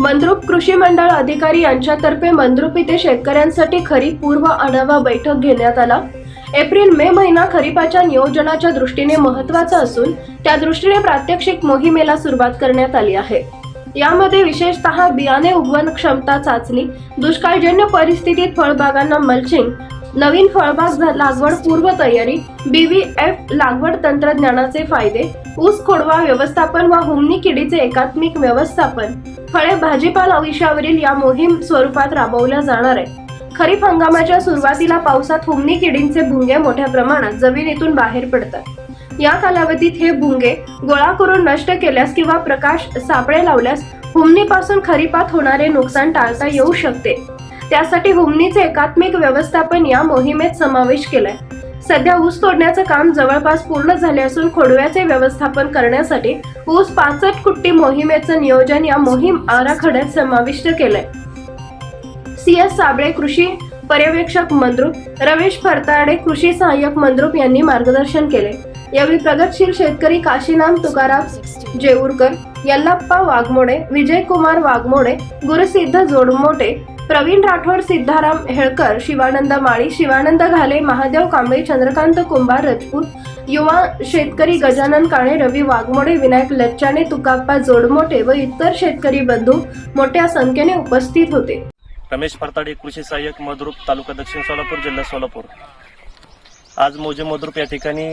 मंद्रुप कृषी मंडळ अधिकारी यांच्यातर्फे मंद्रुप येथे शेतकऱ्यांसाठी खरीप पूर्व आढावा बैठक घेण्यात आला. एप्रिल मे महिना खरीपाच्या नियोजनाच्या दृष्टीने महत्त्वाचा असून त्या दृष्टीने प्रात्यक्षिक मोहिमेला सुरुवात करण्यात आली आहे. यामध्ये विशेषतः बियाणे उगवण क्षमता चाचणी दुष्काळजन्य परिस्थितीत फळबागांना मल्चिंग नवीन फळबाग लागवड पूर्व तयारी बीव्हीएफ लागवड तंत्रज्ञानाचे फायदे ऊस खोडवा व्यवस्थापन व होमनी किडीचे एकात्मिक व्यवस्थापन. फळे भाजीपाला विषयावरील या मोहीम स्वरूपात राबवल्या जाणार आहे. खरीप हंगामाच्या सुरुवातीला पावसात होमनी किडींचे भुंगे मोठ्या प्रमाणात जमिनीतून बाहेर पडतात. या कालावधीत हे भुंगे गोळा करून नष्ट केल्यास किंवा प्रकाश सापळे लावल्यास हुमणीपासून खरीपात होणारे नुकसान टाळता येऊ शकते. त्यासाठी हुमनीचे एकात्मिक व्यवस्थापन या मोहिमेत समावेश केलाय. सध्या ऊस तोडण्याचं काम जवळपास पूर्ण झाले असून खोडव्याचे व्यवस्थापन करण्यासाठी ऊस पाचट कुट्टी मोहिमेचं नियोजन या मोहीम आराखड्यात समाविष्ट केलंय. सी एस साबळे कृषी पर्यवेक्षक मंद्रुप रमेश फरताडे कृषी सहाय्यक मंद्रुप यांनी मार्गदर्शन केले यावेळी प्रगतशील शेतकरी काशीनाम तुकाराम जेऊरकर यल्लप्पा वाघमोडे विजयकुमार वाघमोडे गुरुसिद्ध जोडमोटे प्रवीण राठोड सिद्धाराम हेळकर शिवानंद माळी शिवानंद घाले महादेव कांबळे चंद्रकांत कुंभार रजपूत युवा शेतकरी गजानन काळे रवी वाघमोडे विनायक लच्चाने तुकाप्पा जोडमोटे व इतर शेतकरी बंधू मोठ्या संख्येने उपस्थित होते. रमेश फरताडे कृषी सहाय्यक मद्रुप तालुका दक्षिण सोलापूर जिल्हा सोलापूर. आज मोजे मद्रुप या ठिकाणी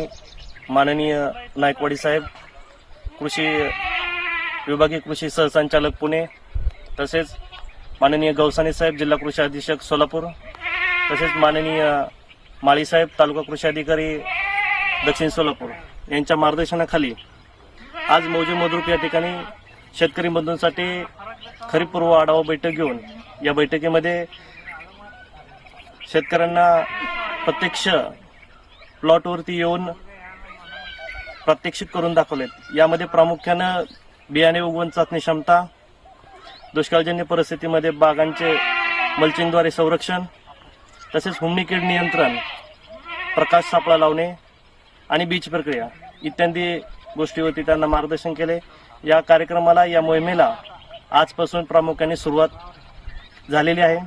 माननीय नायकवाडी साहेब कृषी विभागीय कृषी सहसंचालक पुणे तसेच माननीय गवसाने साहेब जिल्हा कृषी अधीक्षक सोलापूर. तसेच माननीय माळीसाहेब तालुका कृषी अधिकारी दक्षिण सोलापूर. यांच्या मार्गदर्शनाखाली आज मौजे मद्रुप या ठिकाणी शेतकरी बंधूंसाठी खरीपूर्व आढावा बैठक घेऊन या बैठकीमध्ये शेतकऱ्यांना प्रत्यक्ष प्लॉटवरती येऊन प्रात्यक्षिक करून दाखवलेत. यामध्ये प्रामुख्यानं बियाणे उगवण चाचणी क्षमता दुष्काळजन्य परिस्थितीमध्ये बागांचे मल्चिंगद्वारे संरक्षण तसेच हुमणी कीड नियंत्रण प्रकाश सापळा लावणे आणि बीज प्रक्रिया इत्यादी गोष्टीवरती त्यांना मार्गदर्शन केले. या कार्यक्रमाला या मोहिमेला आजपासून प्रामुख्याने सुरुवात झालेली आहे.